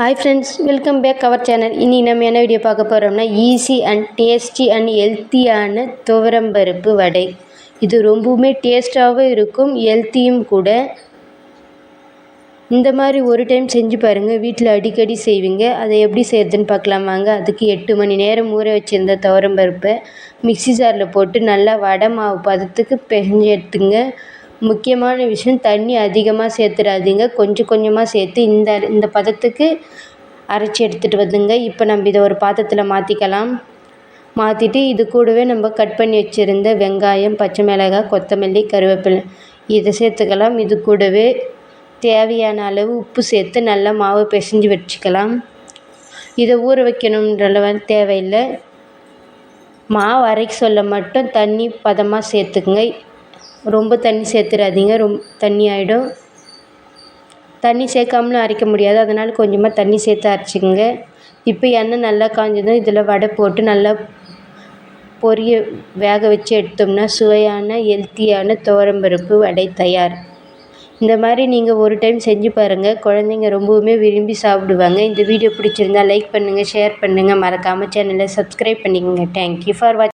Hi friends welcome back our channel இனி நம்ம என்ன வீடியோ பார்க்க போகிறோம்னா ஈஸி அண்ட் டேஸ்டி அண்ட் ஹெல்த்தியான துவரம்பருப்பு வடை. இது ரொம்பவுமே டேஸ்ட்டாகவும் இருக்கும் ஹெல்த்தியும் கூட. இந்த மாதிரி ஒரு டைம் செஞ்சு பாருங்கள் வீட்டில் அடிக்கடி செய்வீங்க. அதை எப்படி செய்கிறதுன்னு பார்க்கலாம் வாங்க. அதுக்கு எட்டு மணி நேரம் ஊற வச்சுருந்த துவரம்பருப்பை மிக்ஸி ஜாரில் போட்டு நல்லா வடை மாவு பதத்துக்கு பெஞ்சு எடுத்துங்க. முக்கியமான விஷயம் தண்ணி அதிகமாக சேர்த்துடாதீங்க கொஞ்சம் கொஞ்சமாக சேர்த்து இந்த இந்த பதத்துக்கு அரைச்சி எடுத்துகிட்டு வந்துங்க இப்போ நம்ம இதை ஒரு பாத்திரத்தில் மாற்றிக்கலாம் மாற்றிட்டு இது கூடவே நம்ம கட் பண்ணி வச்சுருந்த வெங்காயம் பச்சை மிளகாய் கொத்தமல்லி கருவேப்பிலை இதை சேர்த்துக்கலாம். இது கூடவே தேவையான அளவு உப்பு சேர்த்து நல்லா மாவு பிசைஞ்சு வச்சுக்கலாம். இதை ஊற வைக்கணுன்ற தேவையில்லை. மாவு அரைக்க சொல்ல மட்டும் தண்ணி பதமாக சேர்த்துக்குங்க. ரொம்ப தண்ணி சேர்த்துறாதீங்க. ரொம் தண்ணி ஆகிடும் தண்ணி சேர்க்காமலும் அரைக்க முடியாது. அதனால் கொஞ்சமாக தண்ணி சேர்த்து அரைச்சிக்கோங்க. இப்போ எண்ணெய் நல்லா காஞ்சதும் இதில் வடை போட்டு நல்லா பொரிய வேக வச்சு எடுத்தோம்னா சுவையான ஹெல்த்தியான துவரம்பருப்பு வடை தயார். இந்த மாதிரி நீங்கள் ஒரு டைம் செஞ்சு பாருங்கள் குழந்தைங்க ரொம்பவுமே விரும்பி சாப்பிடுவாங்க. இந்த வீடியோ பிடிச்சிருந்தா லைக் பண்ணுங்கள் ஷேர் பண்ணுங்கள் மறக்காமல் சேனலை சப்ஸ்கிரைப் பண்ணிக்கோங்க. Thank you for watch